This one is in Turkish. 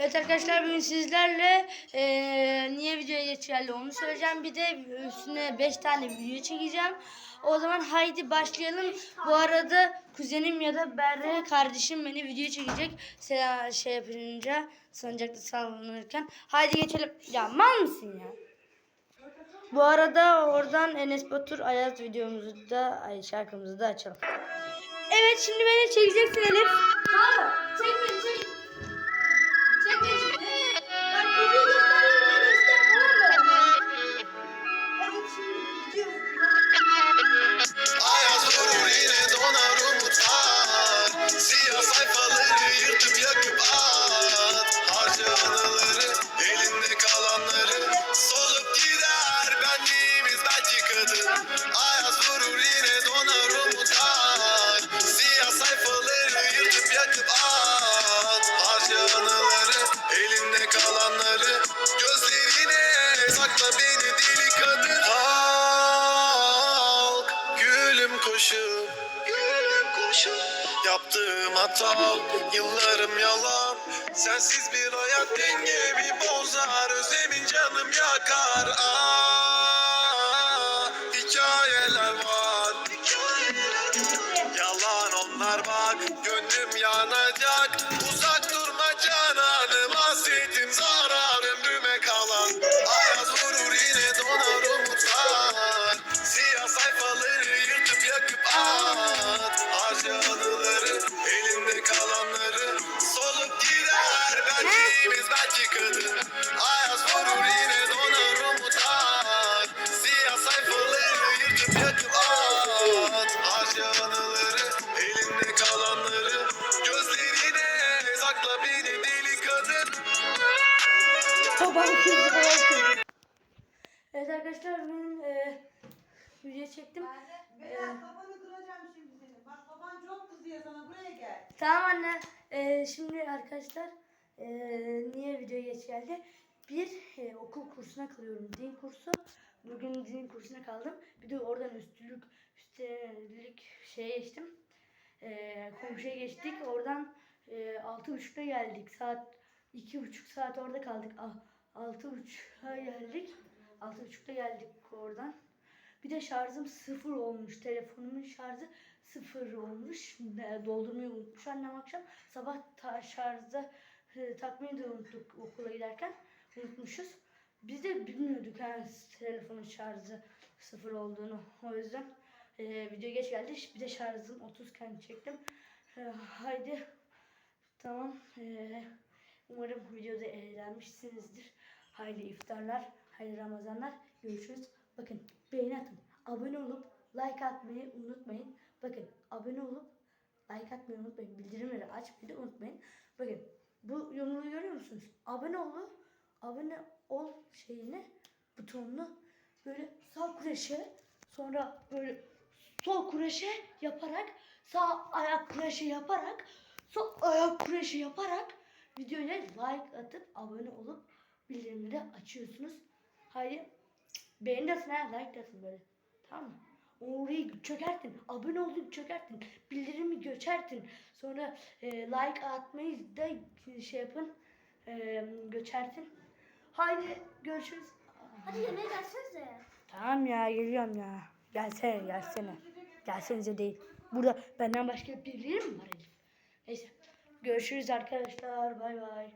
Evet arkadaşlar bugün sizlerle eee, niye videoya geç geldi onu söyleyeceğim. Bir de üstüne 5 tane video çekeceğim. O zaman haydi başlayalım. Bu arada kuzenim ya da Berre kardeşim beni video çekecek. Selam şey yapınca sancakta sallanırken. Haydi geçelim. Ya mal mısın ya? Bu arada oradan Enes Batur Ayaz videomuzu da ay şarkımızı da açalım. Evet şimdi beni çekeceksin Elif. Tamam. Çek beni anıları elinde kalanları Solup gider. Benliğimiz belki kadın Ayaz vurur yine donar umutlar. Siyah sayfaları yırtıp yakıp at. Harca elinde kalanları Gözlerine sakla beni deli kadın. Halk gülüm koşup Gülüm koşup Yaptığım hata Yıllarım yalan. Sensiz bir hayat dengemi bozar Özlemin canım yakar. Aa, Hikayeler var. Yalan onlar bak Gönlüm yanacak benliğimiz belki kadın Ayaz vurur yine donar umutlar Siyah sayfaları yırtıp yakıp at Harca anıları elinde kalanları Gözlerine sakla beni deli kadın Babam kızdı babam kızdı. Evet arkadaşlar benim e, video çektim. Beyaz babanı kıracağım şimdi seni. Bak baban çok kızıyor sana buraya gel. Tamam anne. E, şimdi arkadaşlar e, niye video geç geldi? Bir e, okul kursuna kalıyorum. Din kursu. Bugün din kursuna kaldım. Bir de oradan üstlük üstelik şeye geçtim. E, komşuya geçtik. Oradan e, altı buçukta geldik. Saat iki buçuk saat orada kaldık. Ah, altı buçukta geldik. Altı buçukta geldik oradan. Bir de şarjım sıfır olmuş. Telefonumun şarjı sıfır olmuş. E, Doldurmayı unutmuş annem akşam. Sabah şarjda e, takmayı da unuttuk okula giderken. Unutmuşuz. Biz de bilmiyorduk ha, telefonun şarjı sıfır olduğunu. O yüzden e, video geç geldi. Bir de şarjım 30 iken çektim. E, haydi. Tamam. E, umarım videoda eğlenmişsinizdir. Haydi iftarlar, haydi Ramazanlar. Görüşürüz. Bakın beğeni atın. Abone olup like atmayı unutmayın. Bakın abone olup like atmayı unutmayın. Bildirimleri açmayı da unutmayın. Bakın bu yumruğu görüyor musunuz? Abone olu. Abone ol şeyini butonunu böyle sağ kureşe sonra böyle sol kureşe yaparak sağ ayak kureşe yaparak sol ayak kureşe yaparak videoya like atıp abone olup bildirimleri açıyorsunuz. Haydi beğeni de like atın böyle. Tamam mı? Orayı çökertin. Abone olun çökertin. Bildirimi göçertin. Sonra e, like atmayı da şey yapın. E, göçertin. Haydi görüşürüz. Hadi yemeğe gelsenize. Tamam ya geliyorum ya. Gelsene gelsene. Gelsenize değil. Burada benden başka birileri mi var Elif? Neyse. Görüşürüz arkadaşlar. Bay bay.